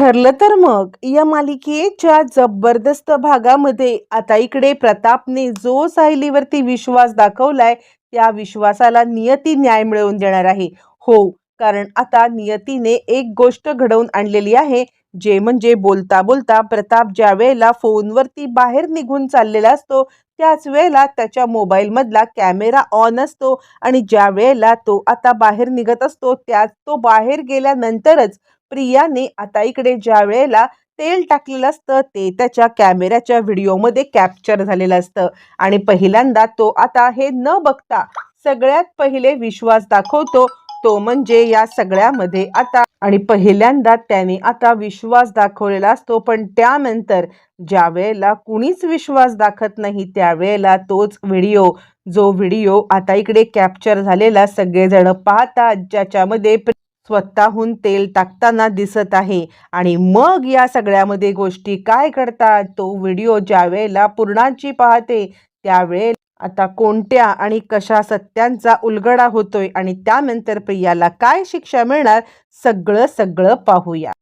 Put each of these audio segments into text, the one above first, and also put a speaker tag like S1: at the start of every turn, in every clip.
S1: ठरलं तर मग. या मालिकेच्या जबरदस्त भागामध्ये आता इकडे प्रतापने जो सायलीवरती विश्वास दाखवलाय त्या विश्वासाला नियती न्याय मिळवून देणार आहे. हो कारण आता नियतीने एक गोष्ट घडवून आणलेली आहे जे म्हणजे बोलता बोलता प्रताप ज्या वेळेला फोनवरती बाहेर निघून चाललेला असतो त्याच वेळेला त्याच्या मोबाईलमधला कॅमेरा ऑन असतो आणि ज्या वेळेला तो आता बाहेर निघत असतो त्यात तो बाहेर गेल्यानंतरच प्रियाने आता इकडे ज्या वेळेला तेल टाकलेलं असतं ते त्याच्या कॅमेऱ्याच्या व्हिडिओमध्ये कॅप्चर झालेलं असतं. आणि पहिल्यांदा तो आता हे न बघता सगळ्यात पहिले विश्वास दाखवतो तो म्हणजे या सगळ्यामध्ये आता. आणि पहिल्यांदा त्याने आता विश्वास दाखवलेला असतो पण त्यानंतर ज्या वेळेला कुणीच विश्वास दाखत नाही त्यावेळेला तोच व्हिडिओ जो व्हिडिओ आता इकडे कॅप्चर झालेला सगळेजण पाहतात ज्याच्यामध्ये स्वतःहून तेल टाकताना दिसत आहे. आणि मग या सगळ्यामध्ये गोष्टी काय घडतात? तो व्हिडिओ ज्या वेळेला पूर्णांची पाहते त्यावेळेला आता कोणत्या आणि कशा सत्यांचा उलगडा होतोय? आणि त्यानंतर प्रियाला काय शिक्षा मिळणार? सगळं सगळं पाहूया.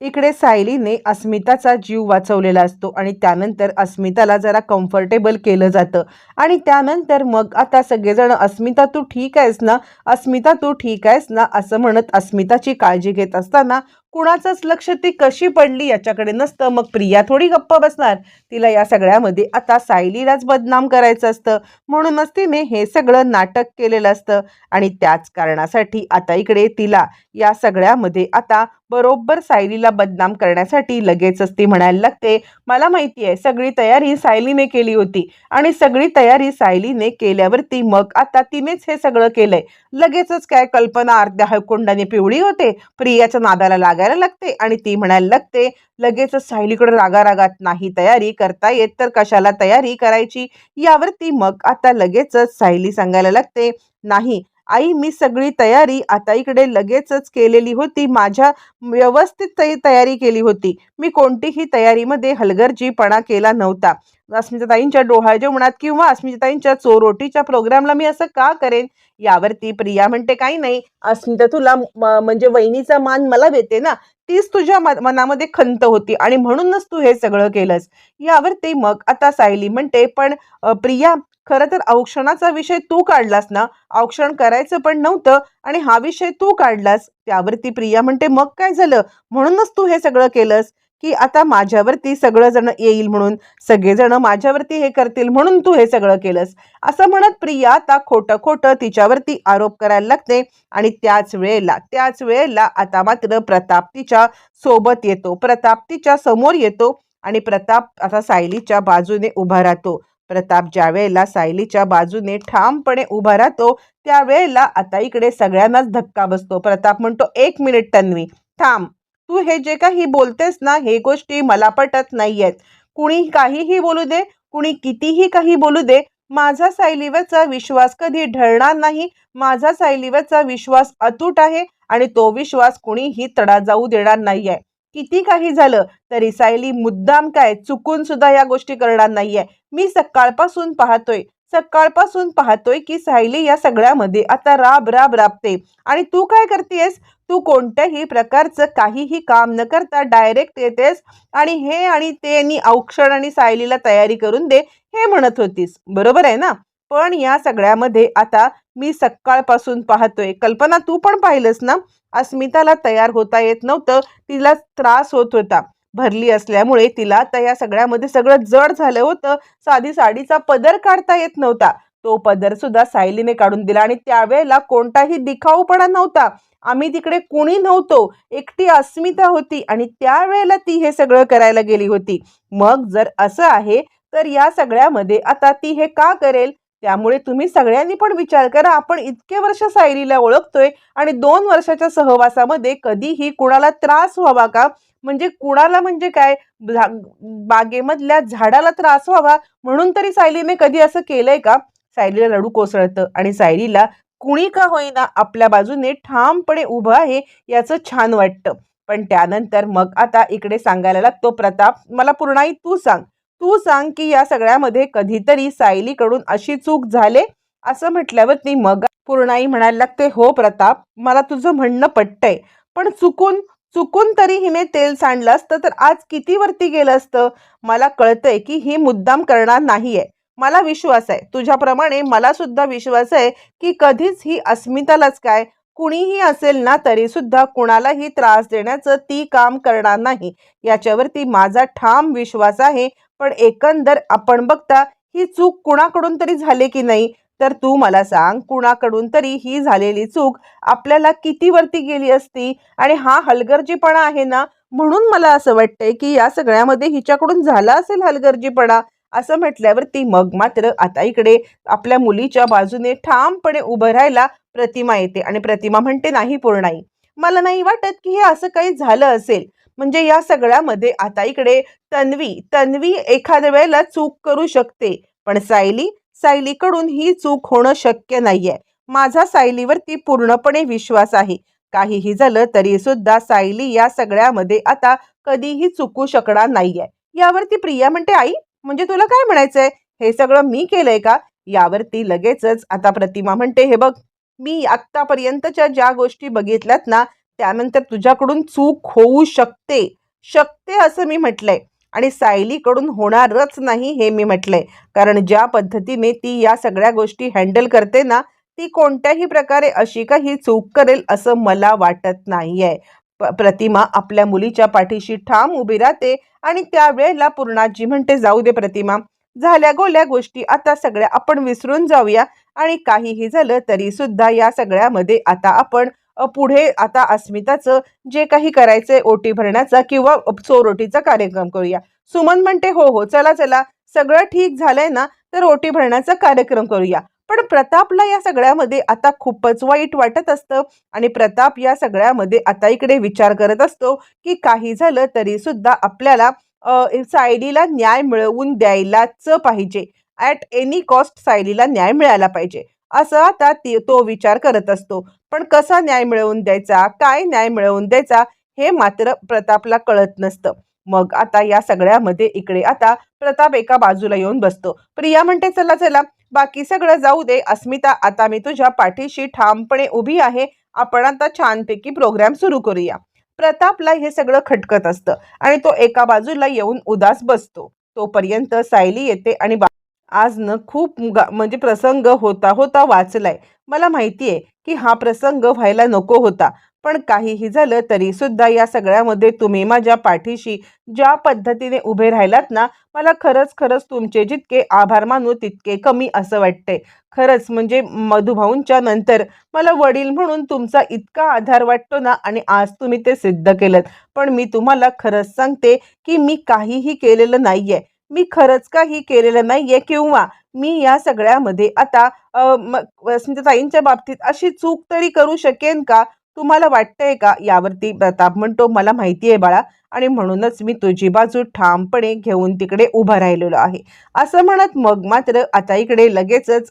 S1: इकडे सायलीने अस्मिताचा जीव वाचवलेला असतो आणि त्यानंतर अस्मिताला जरा कम्फर्टेबल केलं जातं. आणि त्यानंतर मग आता सगळेजण अस्मिता तू ठीक आहेस ना? अस्मिता तू ठीक आहेस ना? असं म्हणत अस्मिताची काळजी घेत असताना कुणाचंच लक्ष ती कशी पडली याच्याकडे नसतं. मग प्रिया थोडी गप्प बसणार. तिला या सगळ्यामध्ये आता सायलीलाच बदनाम करायचं असतं. म्हणूनच तिने हे सगळं नाटक केलेलं असतं. आणि त्याच कारणासाठी आता इकडे तिला या सगळ्यामध्ये आता बरोबर सायलीला बदनाम करण्यासाठी लगेचच ती म्हणायला लागते मला माहिती आहे सगळी तयारी सायलीने केली होती. आणि सगळी तयारी सायलीने केल्यावरती मग आता तिनेच हे सगळं केलंय. लगेचच काय कल्पना अर्ध्या हळकुंडाने पिवळी होते. प्रियाच्या नादाला लागायला लागते आणि ती म्हणायला लागते लगेचच सायलीकडे रागारागात नाही तयारी करता येत तर कशाला तयारी करायची? यावरती मग आता लगेचच सायली सांगायला लागते नाही आई मी सगळी तयारी आता इकडे लगेचच केलेली होती. माझ्या व्यवस्थित तयारी केली होती. मी कोणतीही तयारीमध्ये हलगर्जीपणा केला नव्हता. अस्मिताताईंच्या डोहाळ जेवणात किंवा अस्मिताताईंच्या चोरोटीच्या प्रोग्रामला मी असं का करेन? यावरती प्रिया म्हणते काही नाही. अस्मिता तुला म- म्हणजे वहिनीचा मान मला देते ना. तीच तुझ्या म- मनामध्ये खंत होती आणि म्हणूनच तू हे सगळं केलंस. यावरती मग आता सायली म्हणते पण प्रिया खरं तर औक्षणाचा विषय तू काढलास ना? औक्षण करायचं पण नव्हतं आणि हा विषय तू काढलास. त्यावरती प्रिया म्हणते मग काय झालं? म्हणूनच तू हे सगळं केलंस की आता माझ्यावरती सगळं जण येईल म्हणून सगळेजण माझ्यावरती हे करतील म्हणून तू हे सगळं केलंस. असं म्हणत प्रिया आता खोटं खोटं तिच्यावरती आरोप करायला लागते आणि त्याच वेळेला त्याच वेळेला आता मात्र प्रताप तिच्या सोबत येतो. प्रताप तिच्या समोर येतो आणि प्रताप आता सायलीच्या बाजूने उभा राहतो. प्रताप ज्या वेळेला सायलीच्या बाजूने ठामपणे उभा राहतो त्यावेळेला आता इकडे सगळ्यांनाच धक्का बसतो. प्रताप म्हणतो एक मिनिट तन्वी थांब. तू हे जे काही बोलतेस ना हे गोष्टी मला पटत नाहीयेत. कुणी काहीही बोलू दे कुणी कितीही काही बोलू दे माझा सायलीवरचा विश्वास कधी ढळणार नाही. माझा सायलीवरचा विश्वास अतूट आहे आणि तो विश्वास कुणीही तडा जाऊ देणार नाहीये. किती काही झालं तरी सायली मुद्दाम काय चुकून सुद्धा या गोष्टी करणार नाहीये. मी सकाळपासून पाहतोय सकाळपासून पाहतोय की सायली या सगळ्यामध्ये आता राब राब राबते. आणि तू काय करतेस? तू कोणत्याही प्रकारचं काहीही काम न करता डायरेक्ट येतेस आणि हे आणि ते आणि औक्षण आणि सायलीला तयारी करून दे हे म्हणत होतीस. बरोबर आहे ना? पण या सगळ्यामध्ये आता मी सकाळपासून पाहतोय. कल्पना तू पण पाहिलंस ना? अस्मिताला तयार होता येत नव्हतं. तिला त्रास होत होता. भरली असल्यामुळे तिला आता या सगळ्यामध्ये सगळं जड झालं होतं. साधी साडीचा पदर काढता येत नव्हता. तो पदर सुद्धा सायलीने काढून दिला आणि त्यावेळेला कोणताही दिखाऊपणा नव्हता. आम्ही तिकडे कुणी नव्हतो. एकटी अस्मिता होती आणि त्यावेळेला ती हे सगळं करायला गेली होती. मग जर असं आहे तर या सगळ्यामध्ये आता ती हे का करेल? त्यामुळे तुम्ही सगळ्यांनी पण विचार करा. आपण इतके वर्ष सायरीला ओळखतोय आणि दोन वर्षाच्या सहवासामध्ये कधीही कुणाला त्रास व्हावा का? म्हणजे कुणाला म्हणजे काय? झा- बागेमधल्या झाडाला त्रास व्हावा म्हणून तरी सायलीने कधी असं केलंय का? सायलीला लडू कोसळतं आणि सायलीला कुणी का होईना आपल्या बाजूने ठामपणे उभं आहे याचं छान वाटतं. पण त्यानंतर मग आता इकडे सांगायला लागतो प्रताप मला पूर्णाई तू सांग. तू सांग की या सगळ्यामध्ये कधीतरी सायलीकडून अशी चूक झाले? असं म्हटल्यावर ती मग पूर्णाई म्हणायला लागते हो प्रताप मला तुझं म्हणणं पटतंय. पण चुकून चुकून तरी हिने तेल सांडलं असतं तर आज किती वरती गेलं असतं? मला कळतंय की ही मुद्दाम करणार नाहीये. मला विश्वास आहे. तुझ्याप्रमाणे मला सुद्धा विश्वास आहे की कधीच ही अस्मितालाच काय? कुणीही असेल ना तरी सुद्धा कुणालाही त्रास देण्याचं ती काम करणार नाही. याच्यावरती माझा ठाम विश्वास आहे. पण एकंदर आपण बघता ही चूक कुणाकडून तरी झाली की नाही? तर तू मला सांग कुणाकडून तरी ही झालेली चूक आपल्याला किती वरती गेली असती? आणि हा हलगर्जीपणा आहे ना? म्हणून मला असं वाटतंय की या सगळ्यामध्ये हिच्याकडून झाला असेल हलगर्जीपणा? असं म्हटल्यावरती मग मात्र आता इकडे आपल्या मुलीच्या बाजूने ठामपणे उभं राहायला प्रतिमा येते. आणि प्रतिमा म्हणते नाही पूर्णाई. मला नाही वाटत की हे असं काही झालं असेल. म्हणजे या सगळ्यामध्ये आता इकडे तन्वी तन्वी एखाद्या वेळेला चूक करू शकते पण सायली सायलीकडून ही चूक होणं शक्य नाहीये. माझा सायलीवरती पूर्णपणे विश्वास आहे. काहीही झालं तरी सुद्धा सायली या सगळ्यामध्ये आता कधीही चुकू शकणार नाहीये. यावरती प्रिया म्हणते आई म्हणजे तुला काय म्हणायचंय? हे सगळं मी केलंय का? यावरती लगेचच आता प्रतिमा म्हणते हे बघ मी आत्तापर्यंतच्या ज्या गोष्टी बघितल्यात ना त्यानंतर तुझ्याकडून चूक होऊ शकते. शकते असं मी म्हटलंय. आणि सायलीकडून होणारच नाही हे मी म्हटलंय. कारण ज्या पद्धतीने ती या सगळ्या गोष्टी हँडल करते ना ती कोणत्याही प्रकारे अशी काही चूक करेल असं मला वाटत नाहीये. प- प्रतिमा आपल्या मुलीच्या पाठीशी ठाम उभी राहते आणि त्यावेळेला पूर्णाजी म्हणते जाऊ दे प्रतिमा. झाल्या गोल्या गोष्टी आता सगळ्या आपण विसरून जाऊया आणि काहीही झालं तरी सुद्धा या सगळ्यामध्ये आता आपण पुढे आता अस्मिताचं जे काही करायचंय ओटी भरण्याचा किंवा चोरोटीचा कार्यक्रम करूया. सुमन म्हणते हो हो चला चला सगळं ठीक झालंय ना तर ओटी भरण्याचा कार्यक्रम करूया. पण प्रतापला या सगळ्यामध्ये आता खूपच वाईट वाटत असतं आणि प्रताप या सगळ्यामध्ये आता इकडे विचार करत असतो की काही झालं तरी सुद्धा आपल्याला सायलीला न्याय मिळवून द्यायलाच पाहिजे. ॲट एनी कॉस्ट सायलीला न्याय मिळायला पाहिजे. असं आता ती तो विचार करत असतो. पण कसा न्याय मिळवून द्यायचा? काय न्याय मिळवून द्यायचा? हे मात्र प्रतापला कळत नसतं. मग आता या सगळ्यामध्ये इकडे आता प्रताप एका बाजूला येऊन बसतो. प्रिया म्हणते चला चला. बाकी सगळं जाऊ दे. अस्मिता आता मी तुझ्या पाठीशी ठामपणे उभी आहे. आपण आता छानपैकी प्रोग्राम सुरू करूया. प्रतापला हे सगळं खटकत असतं आणि तो एका बाजूला येऊन उदास बसतो. तोपर्यंत सायली येते आणि बा- आज न खूप गा- म्हणजे प्रसंग होता होता वाचलाय. मला माहिती आहे की हा प्रसंग व्हायला नको होता. पण काहीही झालं तरी सुद्धा या सगळ्यामध्ये तुम्ही माझ्या पाठीशी ज्या पद्धतीने उभे राहिलात ना मला खरंच खरंच तुमचे जितके आभार मानू तितके कमी असं वाटतंय. खरंच म्हणजे मधुभाऊंच्या नंतर मला वडील म्हणून तुमचा इतका आधार वाटतो ना आणि आज तुम्ही ते सिद्ध केलं पण मी तुम्हाला खरंच सांगते की मी काहीही केलेलं नाही आहे मी खरंच काही केलेलं नाहीये किंवा मी या सगळ्यामध्ये आता अ, स्मिताताईंच्या बाबतीत अशी चूक तरी करू शकेन का? तुम्हाला वाटतंय का यावरती प्रताप म्हणतो मला माहिती आहे बाळा. आणि म्हणूनच मी तुझी बाजू ठामपणे घेऊन तिकडे उभा राहिलेलो आहे. असं म्हणत मग मात्र आता इकडे लगेचच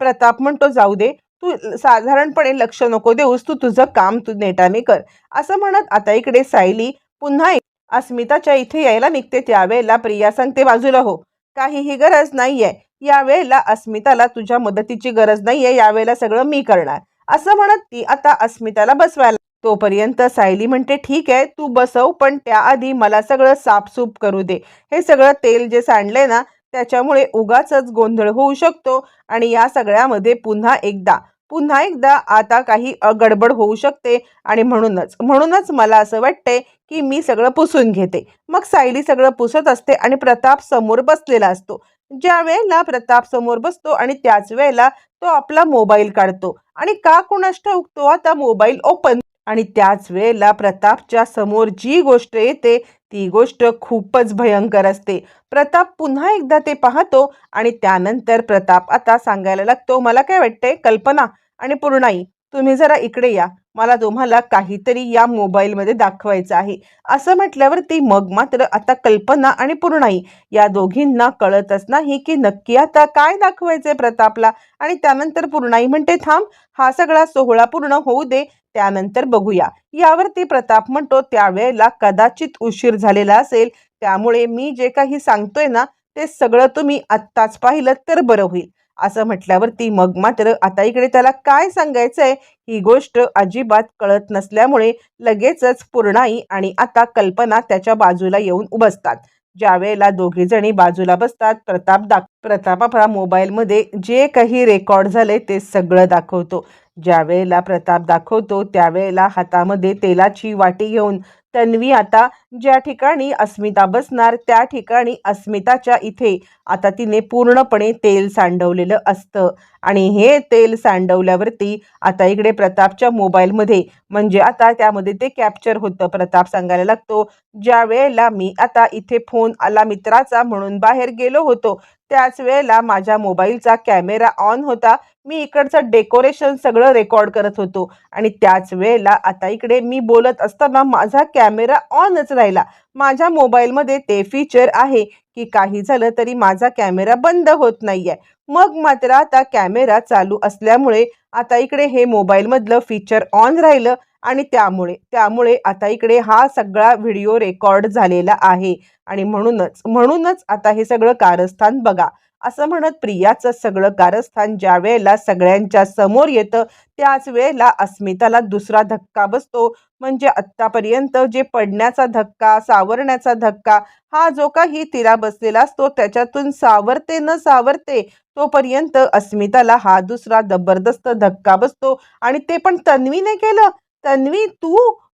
S1: प्रताप म्हणतो जाऊ दे. तू साधारणपणे लक्ष नको देऊस. तू तुझं काम तू नेटाने कर. असं म्हणत आता इकडे सायली पुन्हा अस्मिताच्या इथे यायला निघते त्यावेळेला प्रिया सांगते बाजूला हो. काहीही गरज नाहीये. यावेळेला अस्मिताला तुझ्या मदतीची गरज नाहीये. यावेळेला सगळं मी करणार. असं म्हणत ती आता अस्मिताला बसवायला तोपर्यंत सायली म्हणते ठीक आहे तू बसव पण त्याआधी मला सगळं साफसूफ करू दे. हे सगळं तेल जे सांडलंय ना त्याच्यामुळे उगाचच गोंधळ होऊ शकतो आणि या सगळ्यामध्ये पुन्हा एकदा पुन्हा एकदा आता काही गडबड होऊ शकते आणि म्हणूनच म्हणूनच मला असं वाटतंय की मी सगळं पुसून घेते. मग सायली सगळं पुसत असते आणि प्रताप समोर बसलेला असतो. ज्या वेळेला प्रताप समोर बसतो आणि त्याच वेळेला तो आपला मोबाईल काढतो आणि का कुणाष्ट ठाऊक तो आता मोबाईल ओपन आणि त्याच वेळेला प्रतापच्या समोर जी गोष्ट येते ती गोष्ट खूपच भयंकर असते. प्रताप पुन्हा एकदा ते पाहतो आणि त्यानंतर प्रताप आता सांगायला लागतो मला काय वाटतंय कल्पना आणि पूर्णाई तुम्ही जरा इकडे या. मला तुम्हाला काहीतरी या मोबाईलमध्ये दाखवायचं आहे. असं म्हटल्यावरती मग मात्र आता कल्पना आणि पूर्णाई या दोघींना कळतच नाही की नक्की आता काय दाखवायचंय प्रतापला. आणि त्यानंतर पूर्णाई म्हणते थांब हा सगळा सोहळा पूर्ण होऊ दे. त्यानंतर बघूया. यावरती प्रताप म्हणतो त्यावेळेला कदाचित उशीर झालेला असेल. त्यामुळे मी जे काही सांगतोय ना ते सगळं तुम्ही आत्ताच पाहिलं तर बरं होईल. असं म्हटल्यावरती मग मात्र आता इकडे त्याला काय सांगायचंय? ही गोष्ट अजिबात कळत नसल्यामुळे लगेचच पूर्णाई आणि आता कल्पना त्याच्या बाजूला येऊन उभसतात. ज्यावेळेला दोघी जणी बाजूला बसतात प्रताप दाख प्रताप आपला मोबाईलमध्ये जे काही रेकॉर्ड झाले ते सगळं दाखवतो. ज्यावेळेला प्रताप दाखवतो त्यावेळेला हातामध्ये तेलाची वाटी घेऊन तन्वी आता ज्या ठिकाणी अस्मिता बसणार त्या ठिकाणी अस्मिताच्या इथे. आता तिने पूर्णपणे तेल सांडवलेलं असतं. आणि हे तेल सांडवल्यावरती आता इकडे प्रतापच्या मोबाईलमध्ये म्हणजे आता त्यामध्ये ते कॅप्चर होतं. प्रताप सांगायला लागतो ज्या वेळेला मी आता इथे फोन आला मित्राचा म्हणून बाहेर गेलो होतो त्याच वेळेला माझ्या मोबाईलचा कॅमेरा ऑन होता. मी इकडचं डेकोरेशन सगळं रेकॉर्ड करत होतो. आणि त्याच वेळेला आता इकडे मी बोलत असताना माझा कॅमेरा ऑनच राहिला. माझ्या मोबाईलमध्ये ते फीचर आहे की काही झालं तरी माझा कॅमेरा बंद होत नाही आहे मग मात्र आता कॅमेरा चालू असल्यामुळे आता इकडे हे मोबाईलमधलं फीचर ऑन राहिलं. आणि त्यामुळे त्यामुळे आता इकडे हा सगळा व्हिडिओ रेकॉर्ड झालेला आहे. आणि म्हणूनच म्हणूनच आता हे सगळं कारस्थान बघा. असं म्हणत प्रियाचं सगळं कारस्थान ज्या वेळेला सगळ्यांच्या समोर येतं त्याच वेळेला अस्मिताला दुसरा धक्का बसतो. म्हणजे आत्तापर्यंत जे पडण्याचा धक्का सावरण्याचा धक्का हा जो काही तिला बसलेला असतो त्याच्यातून सावरते न सावरते तोपर्यंत अस्मिताला हा दुसरा जबरदस्त धक्का बसतो. आणि ते पण तन्वीने केलं. तन्वी तू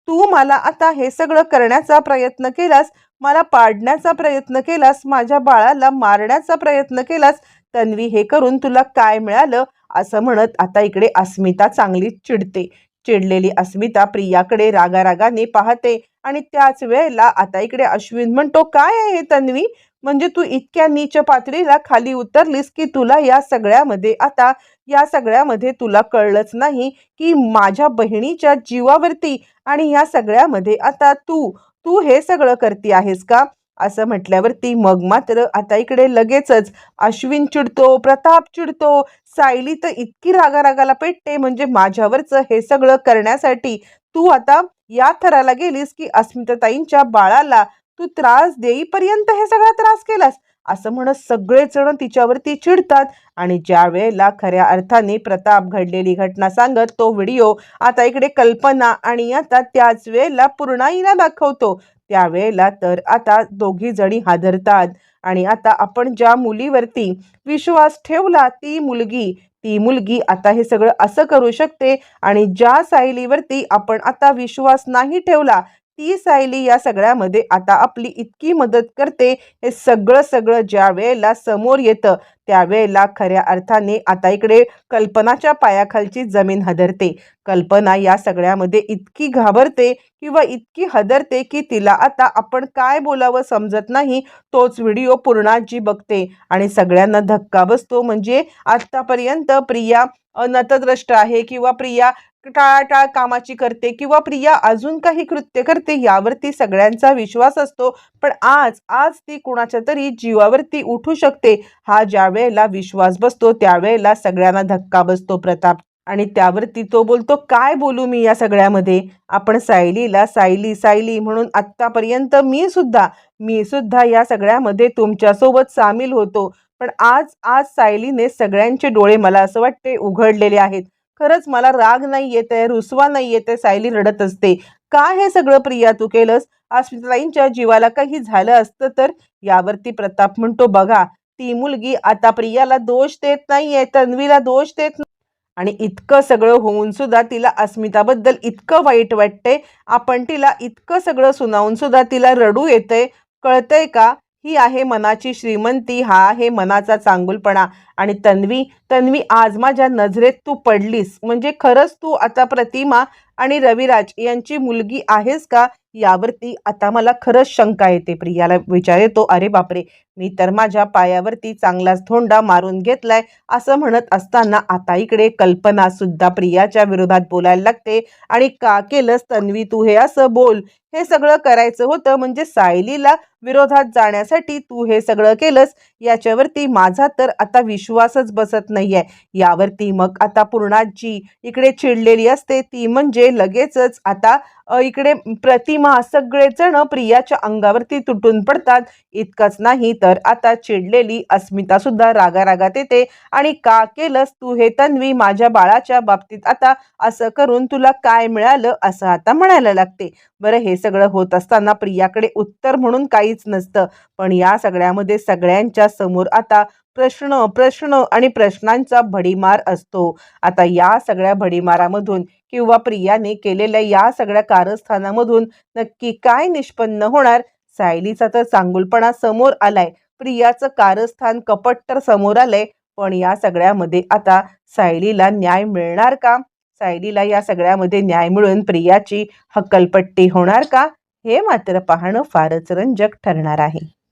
S1: तू मला आता हे सगळं करण्याचा प्रयत्न केलास मला पाडण्याचा प्रयत्न केलास माझ्या बाळाला मारण्याचा प्रयत्न केलास तन्वी हे करून तुला काय मिळालं? असं म्हणत आता इकडे अस्मिता चांगली चिडते. चिडलेली अस्मिता प्रियाकडे रागारागाने पाहते आणि त्याच वेळेला आता इकडे अश्विन म्हणतो काय आहे तन्वी? म्हणजे तू इतक्या नीच पातळीला खाली उतरलीस की तुला या सगळ्यामध्ये आता या सगळ्यामध्ये तुला कळलंच नाही की माझ्या बहिणीच्या जीवावरती आणि या सगळ्यामध्ये आता तू तू हे सगळं करती आहेस का? असं म्हटल्यावरती मग मात्र आता इकडे लगेचच अश्विन चिडतो प्रताप चिडतो सायली तर इतकी रागारागाला पेटते म्हणजे माझ्यावरचं हे सगळं करण्यासाठी तू आता या थराला गेलीस की अस्मिताताईंच्या बाळाला तू त्रास देईपर्यंत हे सगळा त्रास केलास? असं म्हणत सगळेजण तिच्यावरती चिडतात. आणि ज्या वेळेला खऱ्या अर्थाने प्रताप घडलेली घटना सांगत तो व्हिडिओ आता इकडे कल्पना आणि आता त्याच वेळेला पूर्णाईला दाखवतो. त्यावेळेला तर आता दोघी जणी हादरतात. आणि आता आपण ज्या मुलीवरती विश्वास ठेवला ती मुलगी ती मुलगी आता हे सगळं असं करू शकते. आणि ज्या सायलीवरती आपण आता विश्वास नाही ठेवला ती सायली या सगळ्यामध्ये आता आपली इतकी मदत करते. हे सगळं सगळं ज्या वेळेला समोर येतं त्यावेळेला खऱ्या अर्थाने आता इकडे कल्पनाच्या पायाखालची जमीन हदरते. कल्पना या सगळ्यामध्ये इतकी घाबरते किंवा इतकी हदरते की तिला आता आपण काय बोलावं समजत नाही तोच व्हिडिओ पूर्णाजी बघते. आणि सगळ्यांना धक्का बसतो म्हणजे आत्तापर्यंत प्रिया नतद्रष्ट आहे किंवा प्रिया टाळाटाळ कामाची करते किंवा प्रिया अजून काही कृत्य करते यावरती सगळ्यांचा विश्वास असतो. पण आज आज ती कुणाच्या तरी जीवावरती उठू शकते हा ज्या वेळेला विश्वास बसतो त्यावेळेला सगळ्यांना धक्का बसतो प्रताप. आणि त्यावरती तो बोलतो काय बोलू मी या सगळ्यामध्ये? आपण सायलीला सायली सायली म्हणून आत्तापर्यंत मी सुद्धा मी सुद्धा या सगळ्यामध्ये तुमच्यासोबत सामील होतो. पण आज आज सायलीने सगळ्यांचे डोळे मला असं वाटते उघडलेले आहेत. खरंच मला राग नाही येत आहे रुसवा नाही येत आहे सायली रडत असते. का हे सगळं प्रिया तू केलंस? अस्मिताईंच्या जीवाला काही झालं असतं तर? यावरती प्रताप म्हणतो बघा ती मुलगी आता प्रियाला दोष देत नाहीये तन्वीला दोष देत नाही. आणि इतकं सगळं होऊन सुद्धा तिला अस्मिताबद्दल इतकं वाईट वाटतंय. आपण तिला इतकं सगळं सुनावून सुद्धा तिला रडू येतंय. कळतंय का? ही आहे मनाची श्रीमंती हा आहे मनाचा चांगुलपणा. आणि तन्वी तन्वी आज माझ्या नजरेत तू पडलीस. म्हणजे खरंच तू आता प्रतिमा आणि रविराज यांची मुलगी आहेस का? यावरती आता मला खरंच शंका येते प्रियाला विचार येतो अरे बापरे मी तर माझ्या पायावरती चांगलाच धोंडा मारून घेतलाय असं म्हणत असताना आता इकडे कल्पना सुद्धा प्रियाच्या विरोधात बोलायला लागते. आणि का केलंस तन्वी तू हे असं बोल? हे सगळं करायचं होतं म्हणजे सायलीला विरोधात जाण्यासाठी तू हे सगळं केलंस. याच्यावरती माझा तर आता विश्वासच बसत नाहीये. यावरती मग आता पूर्णाजी इकडे चिडलेली असते. ती म्हणजे म्हणजे लगेचच आता इकडे प्रतिमा सगळेजण प्रियाच्या अंगावरती तुटून पडतात. इतकंच नाही तर आता चिडलेली अस्मिता सुद्धा रागारागात येते. आणि का केलंस तू हे तन्वी? माझ्या बाळाच्या बाबतीत आता असं करून तुला काय मिळालं? असं आता म्हणायला लागते. बरं हे सगळं होत असताना प्रियाकडे उत्तर म्हणून काहीच नसतं. पण या सगळ्यामध्ये सगळ्यांच्या समोर आता प्रश्न प्रश्न आणि प्रश्नांचा भडीमार असतो. आता या सगळ्या भडीमारामधून किंवा प्रियाने केलेल्या या सगळ्या कारस्थानामधून नक्की काय निष्पन्न होणार? सायलीचा तर चांगुलपणा समोर आलाय. प्रियाचं कारस्थान कपट तर समोर आलंय. पण या सगळ्यामध्ये आता सायलीला न्याय मिळणार का? सायलीला या सगळ्यामध्ये न्याय मिळून प्रियाची हक्कलपट्टी होणार का? हे मात्र पाहणं फारच रंजक ठरणार आहे.